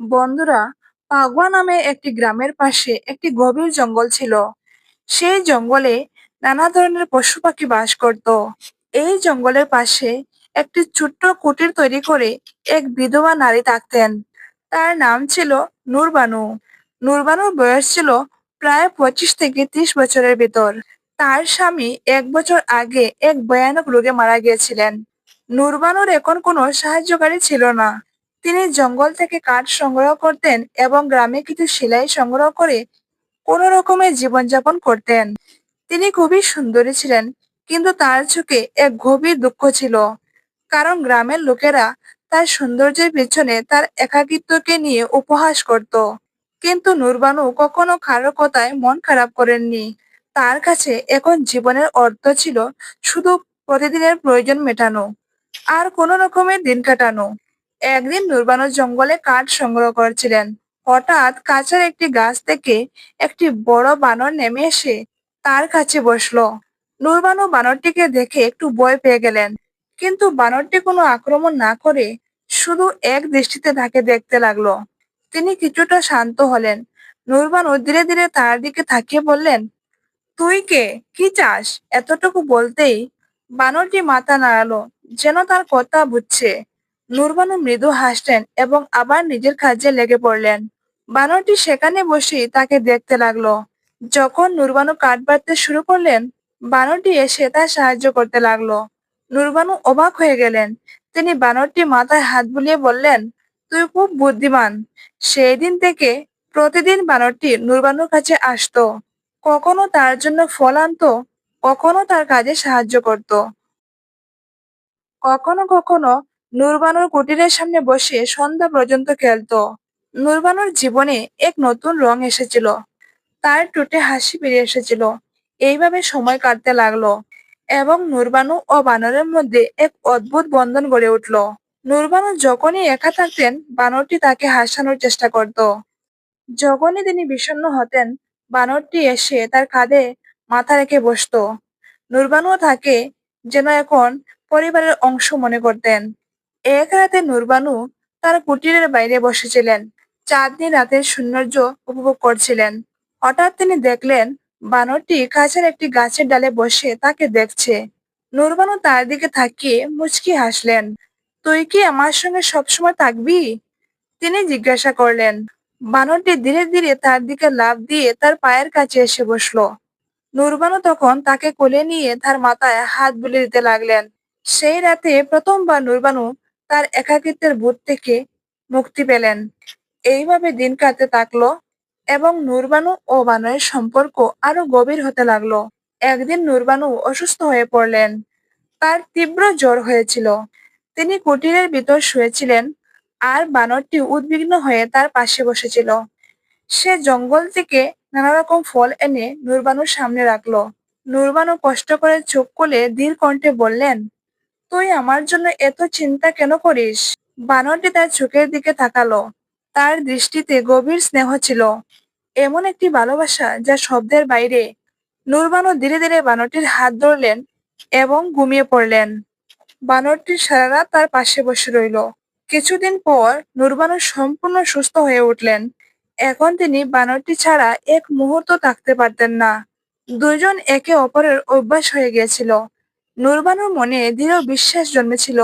বন্ধুরা পাগওয়া নামে একটি গ্রামের পাশে একটি গভীর জঙ্গল ছিল। সেই জঙ্গলে নানা ধরনের পশু পাখি বাস করত। এই জঙ্গলের পাশে একটি ছোট্ট কুটির তৈরি করে এক বিধবা নারী থাকতেন। তার নাম ছিল নূরবানু। নূরবানুর বয়স ছিল প্রায় পঁচিশ থেকে ত্রিশ বছরের ভেতর। তার স্বামী এক বছর আগে এক ভয়ানক রোগে মারা গিয়েছিলেন। নূরবানুর এখন কোনো সাহায্যকারী ছিল না। তিনি জঙ্গল থেকে কাঠ সংগ্রহ করতেন এবং গ্রামে কিছু সেলাই সংগ্রহ করে কোনো রকমে জীবনযাপন করতেন। তিনি খুবই সুন্দরী ছিলেন, কিন্তু তার চোখে এক গভীর দুঃখ ছিল। কারণ গ্রামের লোকেরা তার সৌন্দর্যের পেছনে তার একাকিত্বকে নিয়ে উপহাস করত। কিন্তু নূরবানু কখনো কারও কথায় মন খারাপ করেননি। তার কাছে এখন জীবনের অর্থ ছিল শুধু প্রতিদিনের প্রয়োজন মেটানো, আর কোনো রকমের দিন কাটানো। একদিন নুরবানু জঙ্গলে কাঠ সংগ্রহ করছিলেন। হঠাৎ কাছের একটি গাছ থেকে একটি বড় বানর নেমে এসে তার কাছে বসল। নুরবানু বানরটিকে দেখে একটু ভয় পেয়ে গেলেন, কিন্তু বানরটি কোনো আক্রমণ না করে শুধু এক দৃষ্টিতে তাকে দেখতে লাগল। তিনি কিছুটা শান্ত হলেন। নুরবানু ধীরে ধীরে তার দিকে তাকিয়ে বললেন, তুই কে? কি চাস? এতটুকু বলতেই বানরটি মাথা নাড়ালো, যেন তার কথা বুঝছে। নূরবানু মৃদু হাসলেন এবং আবার নিজের কাজে লেগে পড়লেন। বানরটি সেখানে বসেই তাকে দেখতে লাগল। যখন নুরবানু কাঠ বাঁধতে শুরু করলেন, বানরটি এসে তার সাহায্য করতে লাগল। নুরবানু অবাক হয়ে গেলেন। তিনি বানরটি মাথায় হাত বুলিয়ে বললেন, তুই খুব বুদ্ধিমান। সেই দিন থেকে প্রতিদিন বানরটি নুরবানুর কাছে আসতো। কখনো তার জন্য ফল আনতো, কখনো তার কাজে সাহায্য করত। কখনো কখনো নূরবানুর কুটিরের সামনে বসে সন্ধ্যা পর্যন্ত খেলতো। নুরবানুর জীবনে এক নতুন রং এসেছিল। তার টুটে হাসি বেরিয়ে এসেছিল। এইভাবে সময় কাটতে লাগল এবং নূরবানু ও বানরের মধ্যে এক অদ্ভুত বন্ধন গড়ে উঠল। নূরবানু যখনই একা থাকতেন, বানরটি তাকে হাসানোর চেষ্টা করত। যখনই তিনি বিষণ্ণ হতেন, বানরটি এসে তার কাঁধে মাথা রেখে বসতো। নূরবানুও তাকে যেন এখন পরিবারের অংশ মনে করতেন। এক রাতে নূরবানু তার কুটিরের বাইরে বসেছিলেন। চাঁদনি রাতের সৌন্দর্য উপভোগ করছিলেন। হঠাৎ তিনি দেখলেন, বানরটি কাছের একটি গাছের ডালে বসে তাকে দেখছে। নূরবানু তার দিকে তাকিয়ে মুচকি হাসলেন, তুই কি আমার সঙ্গে সবসময় থাকবি? তিনি জিজ্ঞাসা করলেন। বানরটি ধীরে ধীরে তার দিকে লাফ দিয়ে তার পায়ের কাছে এসে বসল। নূরবানু তখন তাকে কোলে নিয়ে তার মাথায় হাত বুলিয়ে দিতে লাগলেন। সেই রাতে প্রথমবার নূরবানু তার একাকিত্বের ভূত থেকে মুক্তি পেলেন। এইভাবে দিন কাটতে থাকল এবং নূরবানু ও বানরের সম্পর্ক আরও গভীর হতে লাগল। একদিন নূরবানু অসুস্থ হয়ে পড়লেন। তার তীব্র জ্বর হয়েছিল। তিনি কুটিরের ভিতর শুয়েছিলেন আর বানরটি উদ্বিগ্ন হয়ে তার পাশে বসেছিল। সে জঙ্গল থেকে নানা রকম ফল এনে নূরবানুর সামনে রাখল। নূরবানু কষ্ট করে চোখ খুলে ধীর কণ্ঠে বললেন তুই আমার জন্য এত চিন্তা কেন করিস? বানরটি তার চোখের দিকে তাকালো। তার দৃষ্টিতে গভীর স্নেহ ছিল। এমন একটি ভালোবাসা যা শব্দের বাইরে। নূরবানু ধীরে ধীরে বানরটির হাত ধরলেন এবং ঘুমিয়ে পড়লেন। বানরটি সারা রাত তার পাশে বসে রইল। কিছুদিন পর নূরবানু সম্পূর্ণ সুস্থ হয়ে উঠলেন। এখন তিনি বানরটি ছাড়া এক মুহূর্ত থাকতে পারতেন না। দুজন একে অপরের অভ্যাস হয়ে গিয়েছিল। নূরবানুর মনে দৃঢ় বিশ্বাস জন্মেছিল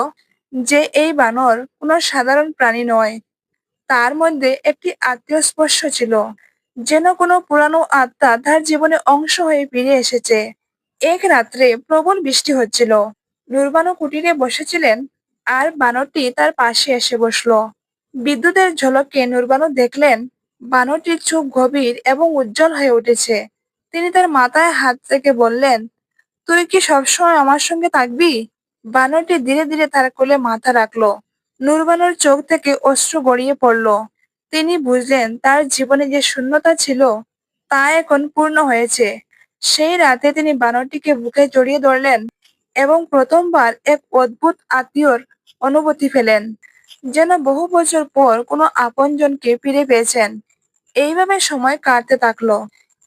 যে এই বানর কোনো সাধারণ প্রাণী নয়। তার মধ্যে একটি আত্মীয় স্পর্শ ছিল, যেন কোনো পুরানো আত্মা তার জীবনে অংশ হয়ে ফিরে এসেছে। এক রাত্রে প্রবল বৃষ্টি হচ্ছিল। নূরবানু কুটিরে বসেছিলেন আর বানরটি তার পাশে এসে বসল। বিদ্যুতের ঝলকে নূরবানু দেখলেন বানরটির চোখ গভীর এবং উজ্জ্বল হয়ে উঠেছে। তিনি তার মাথায় হাত থেকে বললেন তুই কি সবসময় আমার সঙ্গে থাকবি? বানরটি ধীরে ধীরে তার কোলে মাথা রাখল। নুরবানুর চোখ থেকে অশ্রু গড়িয়ে পড়ল। তিনি বুঝলেন, তার জীবনে যে শূন্যতা ছিল, তা এখন পূর্ণ হয়েছে। সেই রাতে তিনি বানরটিকে বুকে জড়িয়ে ধরলেন এবং প্রথমবার এক অদ্ভুত আত্মীয়র অনুভূতি ফেলেন যেন বহু বছর পর কোনো আপনজনকে ফিরে পেয়েছেন। এইভাবে সময় কাটতে থাকল।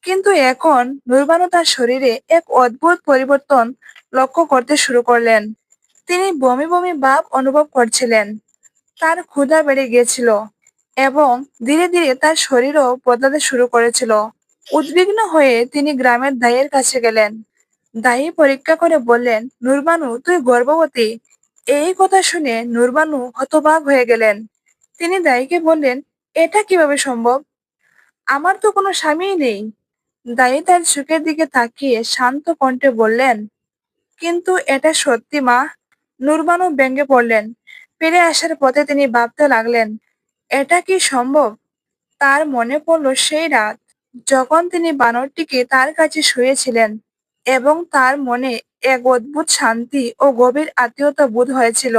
কিন্তু এখন নুরবানু তার শরীরে এক অদ্ভুত পরিবর্তন লক্ষ্য করতে শুরু করলেন। তিনি বমি বমি ভাব অনুভব করছিলেন। তার ক্ষুধা বেড়ে গিয়েছিল এবং ধীরে ধীরে তার শরীরও বদলাতে শুরু করেছিল। উদ্বিগ্ন হয়ে তিনি গ্রামের দায়ের কাছে গেলেন। দায়ী পরীক্ষা করে বললেন, নুরবানু, তুই গর্ভবতী। এই কথা শুনে নুরবানু হতবাক হয়ে গেলেন। তিনি দায়ীকে বললেন, এটা কীভাবে সম্ভব? আমার তো কোনো স্বামীই নেই। দায়ী তার চোখের দিকে তাকিয়ে শান্ত কণ্ঠে বললেন, কিন্তু এটা সত্যি, মা। নুরবানু ব্যঙ্গে পড়লেন। ফিরে আসার পথে তিনি ভাবতে লাগলেন, এটা কি সম্ভব? তার মনে পড়ল সেই রাত যখন তিনি বানরটিকে তার কাছে শুয়েছিলেন এবং তার মনে এক অদ্ভুত শান্তি ও গভীর আত্মীয়তা বোধ হয়েছিল।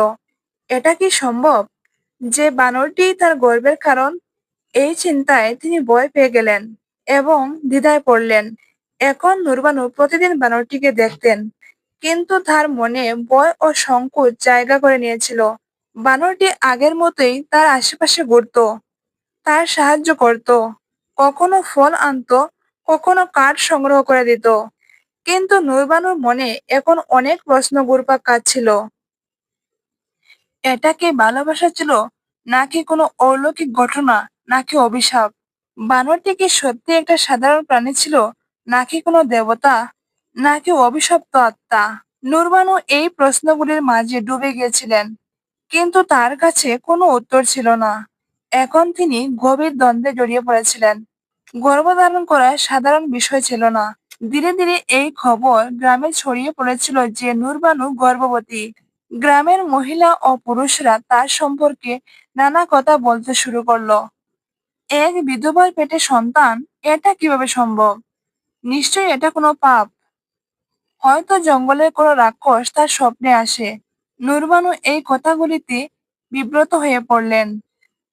এটা কি সম্ভব যে বানরটি তার গর্বের কারণ? এই চিন্তায় তিনি ভয় পেয়ে গেলেন। এবং দ্বিধায় পড়লেন। এখন নুরবানু প্রতিদিন বানরটিকে দেখতেন, কিন্তু তার মনে ভয় ও সংকোচ জায়গা করে নিয়েছিল। বানরটি আগের মতোই তার আশেপাশে ঘুরত, তার সাহায্য করত, কখনো ফল আনতো, কখনো কাঠ সংগ্রহ করে দিত। কিন্তু নুরবানুর মনে এখন অনেক প্রশ্ন ঘুরপাক কাটছিল এটা কি ভালোবাসা ছিল, নাকি কোনো অলৌকিক ঘটনা, নাকি অভিশাপ? বানরটি কি সত্যি একটা সাধারণ প্রাণী ছিল নাকি কোনো দেবতা নাকি অভিশপ্ত আত্মা? নুরবানু এই প্রশ্নগুলির মাঝে ডুবে গিয়েছিলেন, কিন্তু তার কাছে কোনো উত্তর ছিল না। এখন তিনি গভীর দ্বন্দ্বে জড়িয়ে পড়েছিলেন। গর্ভধারণ করা সাধারণ বিষয় ছিল না। ধীরে ধীরে এই খবর গ্রামে ছড়িয়ে পড়েছিল যে নুরবানু গর্ভবতী। গ্রামের মহিলা ও পুরুষরা তার সম্পর্কে নানা কথা বলতে শুরু করল। এক বিধবার পেটে সন্তান, এটা কীভাবে সম্ভব? নিশ্চয়ই এটা কোনো পাপ। হয়তো জঙ্গলের কোনো রাক্ষস তার স্বপ্নে আসে। নুরবানু এই কথাগুলিতে বিব্রত হয়ে পড়লেন।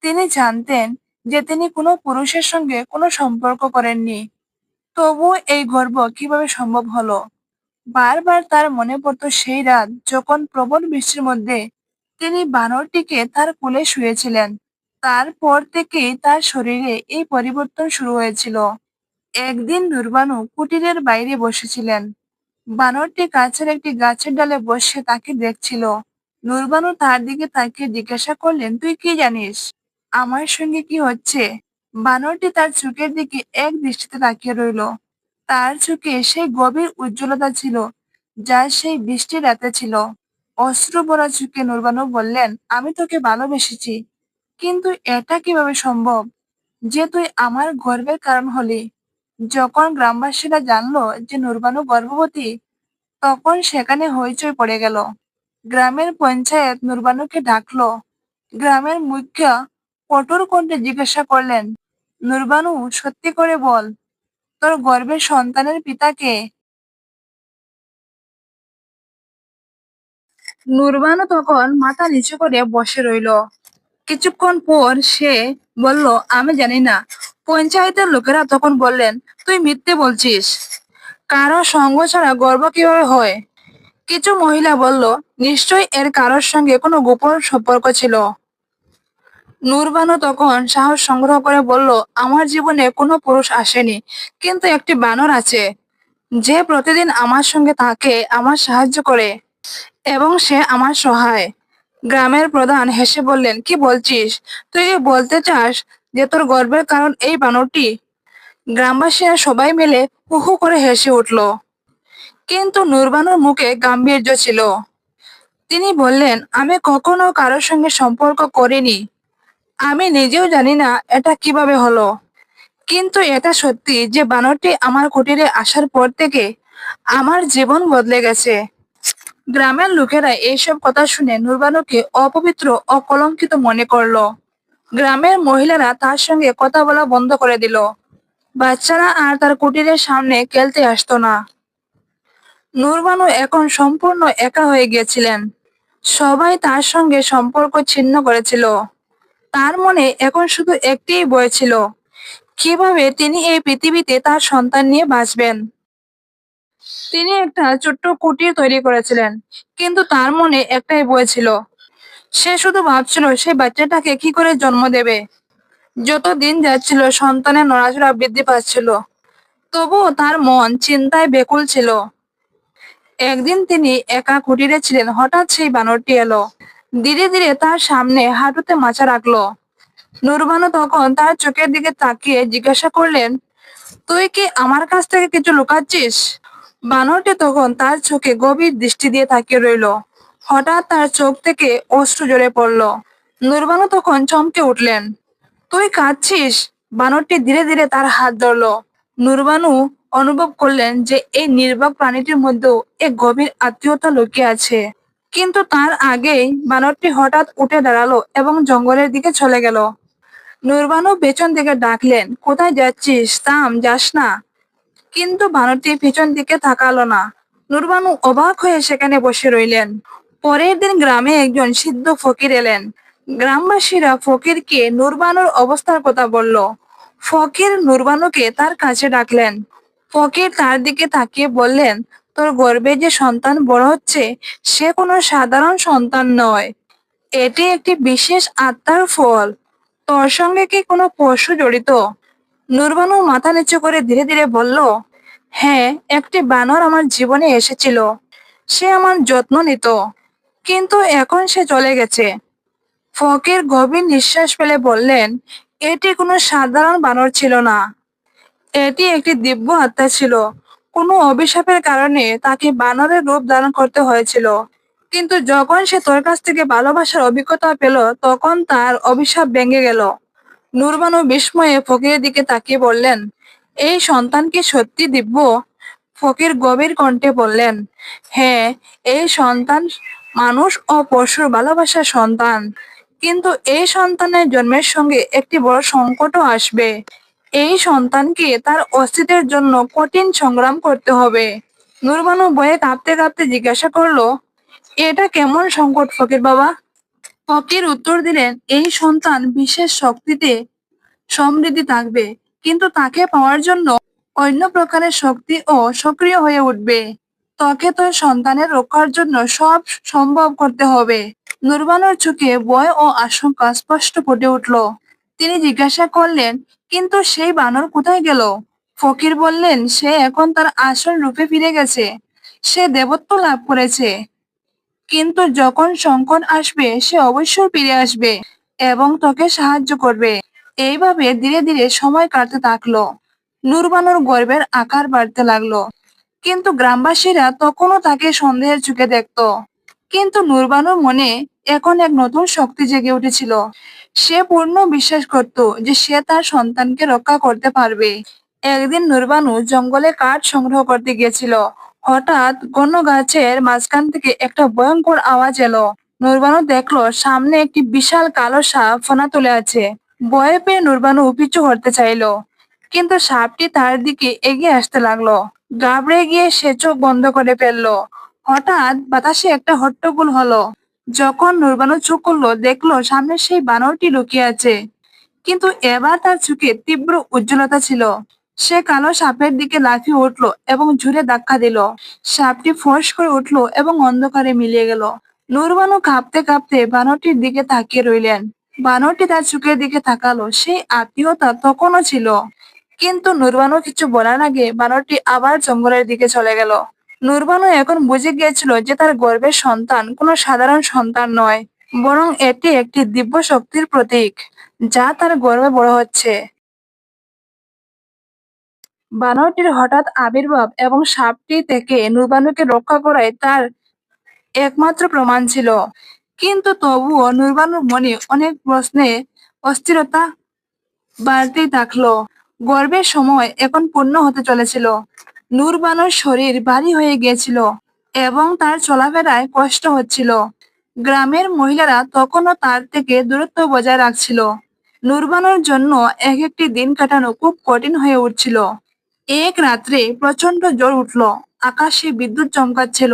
তিনি জানতেন যে তিনি কোনো পুরুষের সঙ্গে কোনো সম্পর্ক করেননি। তবুও এই গর্ব কীভাবে সম্ভব হলো? বারবার তার মনে পড়তো সেই রাত যখন প্রবল বৃষ্টির মধ্যে তিনি বানরটিকে তার কোলে শুয়েছিলেন। তারপর থেকেই তার শরীরে এই পরিবর্তন শুরু হয়েছিল। একদিন নুরবানু কুটিরের বাইরে বসেছিলেন। বানরটি কাছের একটি গাছের ডালে বসে তাকে দেখছিল। নুরবানু তার দিকে তাকিয়ে জিজ্ঞাসা করলেন, তুই কি জানিস? আমার সঙ্গে কি হচ্ছে? বানরটি তার চোখের দিকে এক দৃষ্টিতে তাকিয়ে রইল। তার চোখে সেই গভীর উজ্জ্বলতা ছিল, যা সেই বৃষ্টির রাতে ছিল। অস্ত্র ভরা চোখে নুরবানু বললেন, আমি তোকে ভালোবেসেছি। কিন্তু এটা কীভাবে সম্ভব? যে তুই আমার গর্বের কারণ হলি। যখন গ্রামবাসীরা জানলো যে নুরবানু গর্ভবতী, তখন সেখানে হইচই পড়ে গেল। গ্রামের পঞ্চায়েত নুরবানুকে ডাকলো। গ্রামের মুখ্য কঠোর কণ্ঠে জিজ্ঞাসা করলেন, নুরবানু, সত্যি করে বল, তোর গর্ভের সন্তানের পিতাকে নুরবানু তখন মাথা নিচু করে বসে রইল। কিছুক্ষণ পর সে বলল, আমি জানি না। পঞ্চায়েতের লোকেরা তখন বললেন, তুই মিথ্যে বলছিস। কারও সঙ্গ ছাড়া গর্ব কীভাবে হয়? কিছু মহিলা বলল, নিশ্চয়ই এর কারোর সঙ্গে কোনো গোপন সম্পর্ক ছিল? নুরবানু তখন সাহস সংগ্রহ করে বলল, আমার জীবনে কোনো পুরুষ আসেনি, কিন্তু একটি বানর আছে। যে প্রতিদিন আমার সঙ্গে থাকে, আমার সাহায্য করে এবং সে আমার সহায়। গ্রামের প্রধান হেসে বললেন, কি বলছিস? তুই বলতে চাস যে তোর গর্বের কারণ এই বানরটি? গ্রামবাসীরা সবাই মিলে হুহু করে হেসে উঠল। কিন্তু নুরবানুর মুখে গাম্ভীর্য ছিল। তিনি বললেন, আমি কখনো কারোর সঙ্গে সম্পর্ক করিনি। আমি নিজেও জানি না এটা কীভাবে হলো। কিন্তু এটা সত্যি যে বানরটি আমার কুটিরে আসার পর থেকে আমার জীবন বদলে গেছে। গ্রামের লোকেরা এইসব কথা শুনে নুরবানুকে অপবিত্র, অকলঙ্কিত মনে করল। গ্রামের মহিলারা তার সঙ্গে কথা বলা বন্ধ করে দিল। বাচ্চারা আর তার কুটিরের সামনে খেলতে আসতো না। নুরবানু এখন সম্পূর্ণ একা হয়ে গিয়েছিলেন। সবাই তার সঙ্গে সম্পর্ক ছিন্ন করেছিল। তার মনে এখন শুধু একটিই বই ছিল, কীভাবে তিনি এই পৃথিবীতে তার সন্তান নিয়ে বাঁচবেন? তিনি একটা ছোট্ট কুটির তৈরি করেছিলেন, কিন্তু তার মনে একটাই বই ছিল। সে শুধু ভাবছিল সেই বাচ্চাটাকে কি করে জন্ম দেবে? যত দিন যাচ্ছিল, সন্তানের নড়াচড়া বৃদ্ধি পাচ্ছিল, তবুও তার মন চিন্তায় বেকুল ছিল। একদিন তিনি একা কুটিরে ছিলেন, হঠাৎ সেই বানরটি এলো। ধীরে ধীরে তার সামনে হাঁটুতে মাচা রাখল। নুরবানু তখন তার চোখের দিকে তাকিয়ে জিজ্ঞাসা করলেন, তুই কি আমার কাছ থেকে কিছু লুকাচ্ছিস? বানরটি তখন তার চোখে গভীর দৃষ্টি দিয়ে তাকিয়ে রইল। হঠাৎ তার চোখ থেকে অশ্রু জড়ে পড়ল। নুরবানু তখন চমকে উঠলেন। তুই কাঁদছিস? বানরটি ধীরে ধীরে তার হাত ধরল। নুরবানু অনুভব করলেন যে এই নির্বাক প্রাণীটির মধ্যেও এক গভীর আত্মীয়তা লুকিয়ে আছে। কিন্তু তার আগেই বানরটি হঠাৎ উঠে দাঁড়াল এবং জঙ্গলের দিকে চলে গেল। নুরবানু পেছন দিকে ডাকলেন, কোথায় যাচ্ছিস? তাম যাস না। কিন্তু বানরটি পিছন দিকে তাকালো না। নুরবানু অবাক হয়ে সেখানে বসে রইলেন। পরের দিন গ্রামে একজন সিদ্ধ ফকির এলেন। গ্রামবাসীরা ফকিরকে নুরবানুর অবস্থার কথা বলল। ফকির নুরবানুকে তার কাছে ডাকলেন। ফকির তার দিকে তাকিয়ে বললেন, তোর গর্বে যে সন্তান বড় হচ্ছে, সে কোনো সাধারণ সন্তান নয়। এটি একটি বিশেষ আত্মার ফল। তোর সঙ্গে কি কোনো পশু জড়িত? নুরবানু মাথা নিচু করে ধীরে ধীরে বলল হ্যাঁ একটি বানর আমার জীবনে এসেছিল। সে আমার যত্ন নিত, কিন্তু এখন সে চলে গেছে। ফকির গভীর নিঃশ্বাস ফেলে বললেন, এটি কোনো সাধারণ বানর ছিল না। এটি একটি দিব্য আত্মা ছিল। কোনো অভিশাপের কারণে তাকে বানরের রূপ ধারণ করতে হয়েছিল। কিন্তু যখন সে তোর কাছ থেকে ভালোবাসার অভিজ্ঞতা পেল, তখন তার অভিশাপ ভেঙে গেল। নুরবানু বিস্ময়ে ফকিরের দিকে তাকিয়ে বললেন, এই সন্তানকে সত্যি দিব্য? ফকির গভীর কণ্ঠে বললেন হ্যাঁ এই সন্তান মানুষ ও পশুর ভালোবাসার সন্তান। কিন্তু এই সন্তানের জন্মের সঙ্গে একটি বড় সংকটও আসবে। এই সন্তানকে তার অস্তিত্বের জন্য কঠিন সংগ্রাম করতে হবে। নুরবানু বয়ে কাঁপতে কাঁপতে জিজ্ঞাসা করল, এটা কেমন সংকট ফকির বাবা? ফকির উত্তর দিলেন এই সন্তান বিশেষ শক্তিতে সমৃদ্ধি থাকবে, কিন্তু তাকে পাওয়ার জন্য অন্য প্রকারের শক্তি ও সক্রিয় হয়ে উঠবে। তোকে তোর সন্তানের রক্ষার জন্য সব সম্ভব করতে হবে। নুরবানুর চোখে ভয় ও আশঙ্কা স্পষ্ট ফুটে উঠল। তিনি জিজ্ঞাসা করলেন, কিন্তু সেই বানর কোথায় গেল? ফকির বললেন, সে এখন তার আসল রূপে ফিরে গেছে। সে দেবত্ব লাভ করেছে। কিন্তু যখন সংকট আসবে, সে অবশ্যই ফিরে আসবে এবং তোকে সাহায্য করবে। এইভাবে ধীরে ধীরে সময় কাটতে থাকল। নুরবানুর গর্বের আকার বাড়তে লাগল। কিন্তু গ্রামবাসীরা তখনও তাকে সন্দেহের চোখে দেখত। কিন্তু নুরবানুর মনে এখন এক নতুন শক্তি জেগে উঠেছিল। সে পূর্ণ বিশ্বাস করত যে সে তার সন্তানকে রক্ষা করতে পারবে। একদিন নুরবানু জঙ্গলে কাঠ সংগ্রহ করতে গিয়েছিল। হঠাৎ ঘন গাছের মাঝখান থেকে একটা ভয়ঙ্কর আওয়াজ এলো। নুরবানু দেখল, সামনে একটি বিশাল কালো সাপ ফোনা তুলে আছে। ভয়ে পেয়ে নুরবানু পিছু হতে চাইলো, কিন্তু সাপটি তার দিকে এগিয়ে আসতে লাগল। গাবড়ে গিয়ে সে চোখ বন্ধ করে ফেলল। হঠাৎ বাতাসে একটা হট্টগোল হলো। যখন নুরবানু চোখ করল দেখল সামনে সেই বানরটি লুকিয়ে আছে। কিন্তু এবার তার চোখে তীব্র উজ্জ্বলতা ছিল। সে কালো সাপের দিকে লাফিয়ে উঠল এবং ঝুড়ে ধাক্কা দিল। সাপটি ফোঁস করে উঠল এবং অন্ধকারে মিলিয়ে গেল। নুরবানু কাঁপতে কাঁপতে বানরটির দিকে তাকিয়ে রইলেন। বানরটি তার চোখের দিকে তাকালো সেই আত্মীয়তা তখনও ছিল। কিন্তু নুরবানু কিছু বলার আগে বানরটি আবার জঙ্গলের দিকে চলে গেল। নুরবানু এখন বুঝে গিয়েছিল যে তার গর্বের সন্তান কোনো সাধারণ সন্তান নয়, বরং এটি একটি দিব্য শক্তির প্রতীক, যা তার গর্বে বড় হচ্ছে। বানরটির হঠাৎ আবির্ভাব এবং সাপটি থেকে নুরবানুকে রক্ষা করাই তার একমাত্র প্রমাণ ছিল। কিন্তু তবুও নুরবানুর মনে অনেক প্রশ্নে অস্থিরতা বাড়তেই থাকল। গর্বের সময় এখন পূর্ণ হতে চলেছিল। নুরবানুর শরীর ভারী হয়ে গিয়েছিল এবং তার চলাফেরায় কষ্ট হচ্ছিল। গ্রামের মহিলারা তখনও তার থেকে দূরত্ব বজায় রাখছিল। নূরবানুর জন্য এক একটি দিন কাটানো খুব কঠিন হয়ে উঠছিল। এক রাত্রে প্রচণ্ড জ্বর উঠল। আকাশে বিদ্যুৎ চমকাচ্ছিল।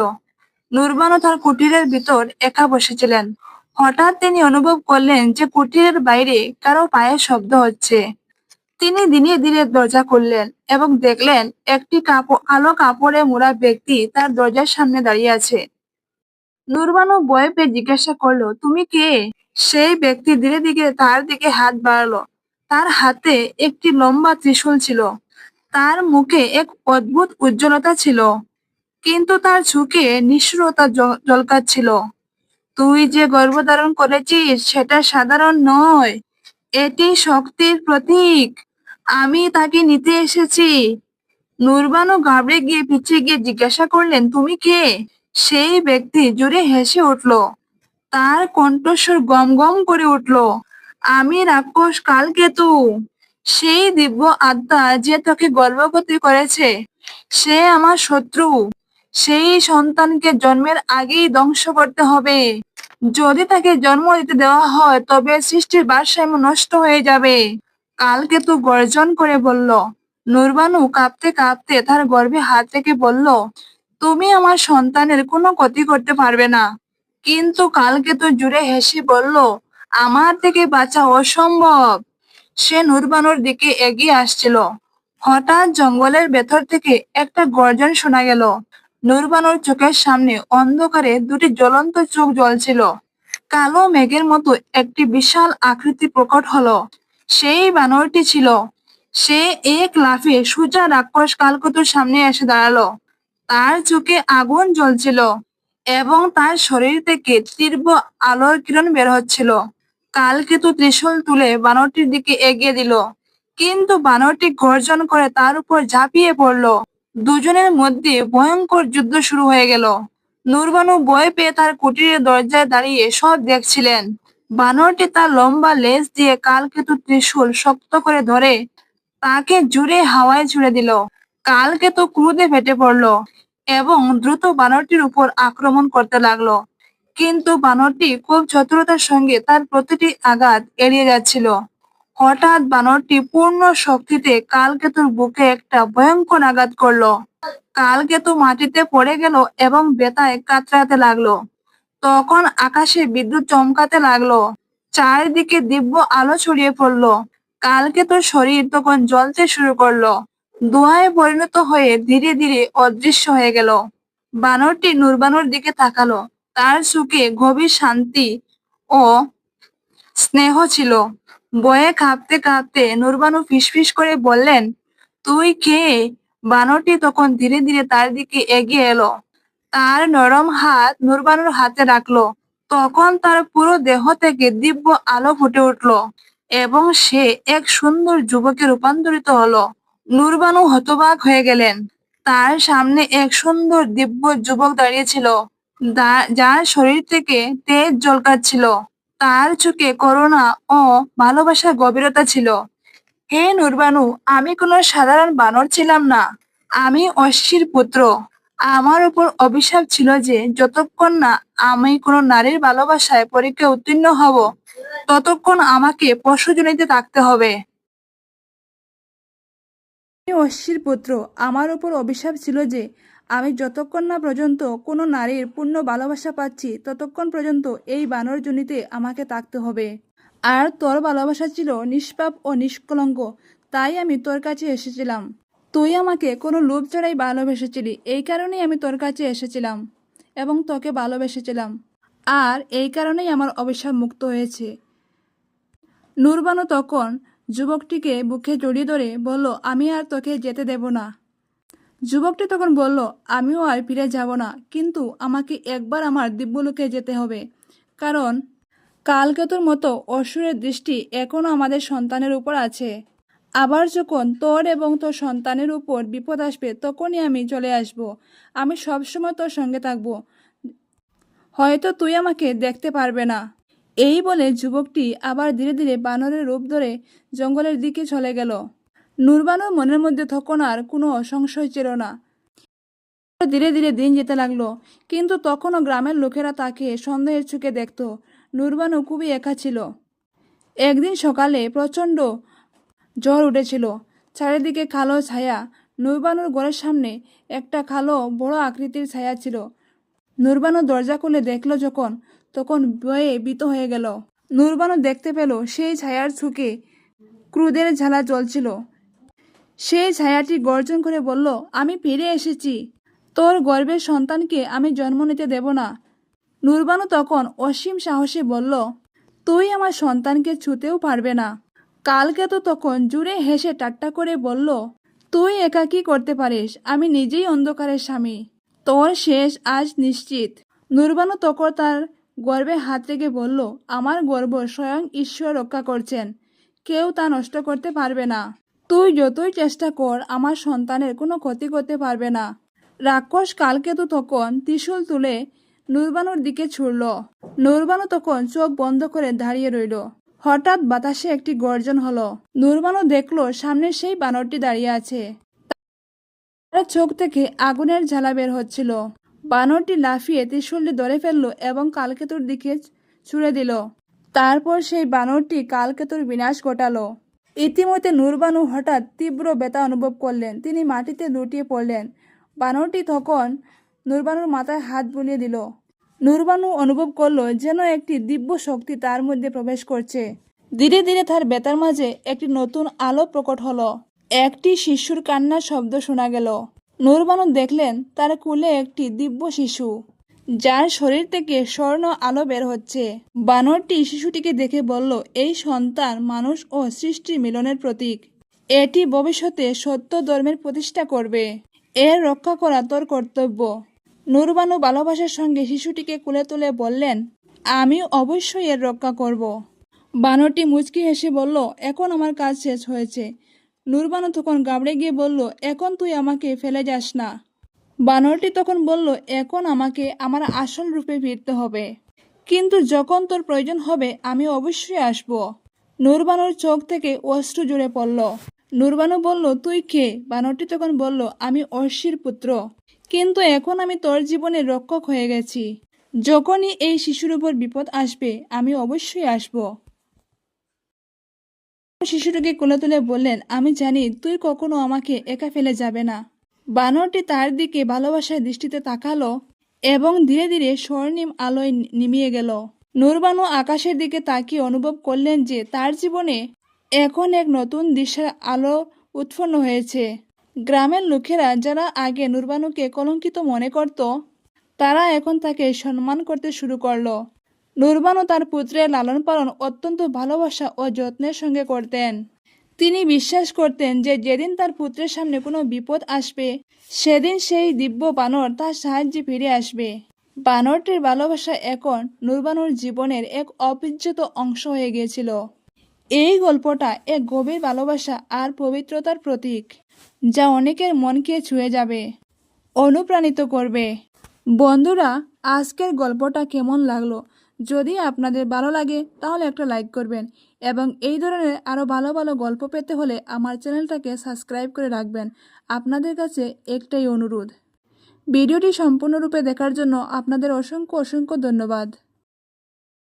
নূরবানু তার কুটিরের ভিতর একা বসেছিলেন। হঠাৎ তিনি অনুভব করলেন যে কুটিরের বাইরে কারও পায়ের শব্দ হচ্ছে। তিনি দিনে দিনে দরজা খুললেন এবং দেখলেন একটি কাপড়, কালো কাপড়ে মোড়া ব্যক্তি তার দরজার সামনে দাঁড়িয়ে আছে। নুরবানু ভয় পেয়ে জিজ্ঞাসা করল, তুমি কে? সেই ব্যক্তি ধীরে ধীরে তার দিকে হাত বাড়ালো। তার হাতে একটি লম্বা ত্রিশূল ছিল। তার মুখে এক অদ্ভুত উজ্জ্বলতা ছিল, কিন্তু তার ঝুঁকে নিষ্ঠুরতা জ- ঝলকাচ্ছিল তুই যে গর্ভধারণ করেছিস সেটা সাধারণ নয়, এটি শক্তির প্রতীক। আমি তাকে নিতে এসেছি। নুরবানু ঘাবড়ে গিয়ে পিছিয়ে গিয়ে জিজ্ঞাসা করলেন, তুমি কে? সেই ব্যক্তি জুড়ে হেসে উঠল, তার কণ্ঠস্বর গম গম করে উঠল, আমি রাক্ষস, কালকেতু। সেই দিব্য আত্মা যে তোকে গর্ভবতী করেছে, সে আমার শত্রু। সেই সন্তানকে জন্মের আগেই ধ্বংস করতে হবে। যদি তাকে জন্ম দিতে দেওয়া হয়, তবে সৃষ্টির ভারসাম্য নষ্ট হয়ে যাবে। কালকেতু গর্জন করে বলল, নুরবানু কাঁপতে কাঁপতে তার গর্ভে হাত থেকে বলল, তুমি আমার সন্তানের কোনো ক্ষতি করতে পারবে না। কিন্তু কালকে তো জুড়ে হেসে বলল, আমার থেকে বাঁচা অসম্ভব। সে নুরবানুর দিকে এগিয়ে আসছিল। হঠাৎ জঙ্গলের ভেতর থেকে একটা গর্জন শোনা গেল। নুরবানুর চোখের সামনে অন্ধকারে দুটি জ্বলন্ত চোখ জ্বলছিল। কালো মেঘের মতো একটি বিশাল আকৃতি প্রকট হলো। সেই বানরটি ছিল। সে এক লাফে সোজা রাক্ষস কালকতুর সামনে এসে দাঁড়াল। তার চোখে আগুন জ্বলছিল এবং তার শরীর থেকে তীব্র আলোর কিরণ বের হচ্ছিল। কালকেতু ত্রিশূল তুলে বানরটির দিকে এগিয়ে দিল। কিন্তু বানরটি গর্জন করে তার উপর ঝাঁপিয়ে পড়ল। দুজনের মধ্যে ভয়ঙ্কর যুদ্ধ শুরু হয়ে গেল। নুরবানু ভয় পেয়ে তার কুটিরের দরজায় দাঁড়িয়ে সব দেখছিলেন। বানরটি তার লম্বা লেজ দিয়ে কালকেতু ত্রিশূল শক্ত করে ধরে তাকে জুড়ে হাওয়ায় ছুড়ে দিল। কালকেতু ক্রুদে ফেটে পড়ল এবং দ্রুত বানরটির উপর আক্রমণ করতে লাগল। কিন্তু বানরটি খুব চতুরতার সঙ্গে তার প্রতিটি আঘাত এড়িয়ে যাচ্ছিল। হঠাৎ বানরটি পূর্ণ শক্তিতে কালকেতুর বুকে একটা ভয়ঙ্কর আঘাত করল। কালকেতু মাটিতে পড়ে গেল এবং বেতায় কাতরাতে লাগল। তখন আকাশে বিদ্যুৎ চমকাতে লাগল। চারিদিকে দিব্য আলো ছড়িয়ে পড়ল। কালকেতুর শরীর তখন জ্বলতে শুরু করল। ধোঁয়ায় পরিণত হয়ে ধীরে ধীরে অদৃশ্য হয়ে গেল। বানরটি নুরবানুর দিকে তাকালো। তার সুখে গভীর শান্তি ও স্নেহ ছিল। বয়ে কাঁপতে কাঁপতে নুরবানু ফিসফিস করে বললেন, তুই কে? বানরটি তখন ধীরে ধীরে তার দিকে এগিয়ে এলো। তার নরম হাত নুরবানুর হাতে রাখল। তখন তার পুরো দেহ থেকে দিব্য আলো ফুটে উঠল এবং সে এক সুন্দর যুবকে রূপান্তরিত হলো। নুরবানু হতবাক হয়ে গেলেন। তার সামনে এক সুন্দর দিব্য যুবক দাঁড়িয়েছিল যার শরীর থেকে তেজ ঝলকাচ্ছিল তার চোখে করুণা ও ভালোবাসার গভীরতা ছিল। হে নুরবানু, আমি কোনো সাধারণ বানর ছিলাম না। আমি অশ্বির পুত্র। আমার উপর অভিশাপ ছিল যে, যতক্ষণ না আমি কোনো নারীর ভালোবাসায় পরীক্ষা উত্তীর্ণ হব, ততক্ষণ আমাকে পশুজনিতে থাকতে হবে। অশ্বির পুত্র, আমার উপর অভিশাপ ছিল যে আমি যতক্ষণ না পর্যন্ত কোনো নারীর পূর্ণ ভালোবাসা পাচ্ছি, ততক্ষণ পর্যন্ত এই বানর জনিতে আমাকে থাকতে হবে। আর তোর ভালোবাসা ছিল নিষ্পাপ ও নিষ্কলঙ্ক, তাই আমি তোর কাছে এসেছিলাম। তুই আমাকে কোনো লোভ ছাড়াই ভালোবেসেছিলি, এই কারণেই আমি তোর কাছে এসেছিলাম এবং তোকে ভালোবেসেছিলাম। আর এই কারণেই আমার অভিশাপ মুক্ত হয়েছে। নূরবানু তখন যুবকটিকে বুকে জড়িয়ে ধরে বলল, আমি আর তোকে যেতে দেব না। যুবকটি তখন বলল, আমিও আর ফিরে যাব না, কিন্তু আমাকে একবার আমার দিব্যলোকে যেতে হবে। কারণ কালকেতুর মতো অসুরের দৃষ্টি এখনও আমাদের সন্তানের উপর আছে। আবার যখন তোর এবং তোর সন্তানের উপর বিপদ আসবে, তখনই আমি চলে আসব। আমি সবসময় তোর সঙ্গে থাকব। হয়তো তুই আমাকে দেখতে পারবে না। এই বলে যুবকটি আবার ধীরে ধীরে বানরের রূপ ধরে জঙ্গলের দিকে চলে গেল। নুরবানুর মনের মধ্যে তখন আর কোনো সংশয় ছিল না। ধীরে ধীরে দিন যেতে লাগল, কিন্তু তখনও গ্রামের লোকেরা তাকে সন্দেহের চোখে দেখত। নুরবানু খুবই একা ছিল। একদিন সকালে প্রচণ্ড জ্বর উঠেছিল। চারিদিকে কালো ছায়া। নুরবানুর ঘরের সামনে একটা কালো, বড় আকৃতির ছায়া ছিল। নুরবানু দরজা খুলে দেখল যখন, তখন বয়ে বিত হয়ে গেল। নুরবানু দেখতে পেল সেই ছায়ার ছুকে ক্রুদের ঝালা জ্বলছিল। সেই ছায়াটি গর্জন করে বলল, আমি ফিরে এসেছি। তোর গর্বের সন্তানকে আমি জন্ম নিতে দেব না। নুরবানু তখন অসীম সাহসে বলল, তুই আমার সন্তানকে ছুতেও পারবে না। কালকে তো তখন জুড়ে হেসে টাট্টা করে বলল, তুই একা কি করতে পারিস? আমি নিজেই অন্ধকারের স্বামী। তোর শেষ আজ নিশ্চিত। নুরবানু তখন তার গর্বে হাত রেখে বলল, আমার গর্ব স্বয়ং ঈশ্বর রক্ষা করছেন। কেউ তা নষ্ট করতে পারবে না। তুই যতই চেষ্টা কর, আমার সন্তানের কোনো ক্ষতি করতে পারবে না। রাক্ষস কালকেতু তখন ত্রিশূল তুলে নুরবানুর দিকে ছুড়ল। নুরবানু তখন চোখ বন্ধ করে দাঁড়িয়ে রইল। হঠাৎ বাতাসে একটি গর্জন হলো। নুরবানু দেখল সামনে সেই বানরটি দাঁড়িয়ে আছে। তার চোখ থেকে আগুনের ঝালা বের হচ্ছিল। বানরটি লাফিয়ে ত্রিশূলটি ধরে ফেলল এবং কালকেতুর দিকে ছুড়ে দিল। তারপর সেই বানরটি কালকেতুর বিনাশ ঘটালো। ইতিমধ্যে নূরবানু হঠাৎ তীব্র ব্যথা অনুভব করলেন। তিনি মাটিতে লুটিয়ে পড়লেন। বানরটি তখন নূরবানুর মাথায় হাত বুলিয়ে দিল। নূরবানু অনুভব করল যেন একটি দিব্য শক্তি তার মধ্যে প্রবেশ করছে। ধীরে ধীরে তার বেতার মাঝে একটি নতুন আলো প্রকট হলো। একটি শিশুর কান্নার শব্দ শোনা গেল। নূরবানু দেখলেন তার কুলে একটি দিব্য শিশু। যার শরীর থেকে স্বর্ণ আলো বের হচ্ছে। বানরটি শিশুটিকে দেখে বলল, এই সন্তান মানুষ ও সৃষ্টির মিলনের প্রতীক। এটি ভবিষ্যতে সত্য ধর্মের প্রতিষ্ঠা করবে। এর রক্ষা করা তোর কর্তব্য। নূরবানু ভালোবাসার সঙ্গে শিশুটিকে কুলে তুলে বললেন, আমি অবশ্যই এর রক্ষা করব। বানরটি মুচকি হেসে বলল, এখন আমার কাজ শেষ হয়েছে। নূরবানু তখন গাবড়ে গিয়ে বলল, এখন তুই আমাকে ফেলে যাস না। বানরটি তখন বলল, এখন আমাকে আমার আসল রূপে ফিরতে হবে। কিন্তু যখন তোর প্রয়োজন হবে, আমি অবশ্যই আসব। নূরবানুর চোখ থেকে অশ্রু জুড়ে পড়ল। নূরবানু বলল, তুই কে? বানরটি তখন বলল, আমি অর্ষির পুত্র। কিন্তু এখন আমি তোর জীবনে রক্ষক হয়ে গেছি। যখনই এই শিশুর উপর বিপদ আসবে, আমি অবশ্যই আসব। শিশুটিকে কোলে তুলে বললেন, আমি জানি, তুই কখনো আমাকে একা ফেলে যাবে না। বানরটি তার দিকে ভালোবাসার দৃষ্টিতে তাকালো এবং ধীরে ধীরে স্বর্ণিম আলোয় নিমিয়ে গেল। নূরবানু আকাশের দিকে তাকিয়ে অনুভব করলেন যে তার জীবনে এখন এক নতুন দিশার আলো উৎপন্ন হয়েছে। গ্রামের লোকেরা যারা আগে নূরবানুকে কলঙ্কিত মনে করত, তারা এখন তাকে সম্মান করতে শুরু করল। নূরবানু তার পুত্রের লালন পালন অত্যন্ত ভালোবাসা ও যত্নের সঙ্গে করতেন। তিনি বিশ্বাস করতেন যে যেদিন তার পুত্রের সামনে কোনো বিপদ আসবে, সেদিন সেই দিব্য বানর তার সাহায্যে ফিরে আসবে। বানরটির ভালোবাসা এখন নূরবানুর জীবনের এক অবিচ্ছেদ্য অংশ হয়ে গিয়েছিল। এই গল্পটা এক গভীর ভালোবাসা আর পবিত্রতার প্রতীক, যা অনেকের মনকে ছুঁয়ে যাবে, অনুপ্রাণিত করবে। বন্ধুরা, আজকের গল্পটা কেমন লাগল? যদি আপনাদের ভালো লাগে, তাহলে একটা লাইক করবেন। এবং এই ধরনের আরও ভালো ভালো গল্প পেতে হলে আমার চ্যানেলটাকে সাবস্ক্রাইব করে রাখবেন। আপনাদের কাছে একটাই অনুরোধ। ভিডিওটি সম্পূর্ণরূপে দেখার জন্য আপনাদের অসংখ্য অসংখ্য ধন্যবাদ।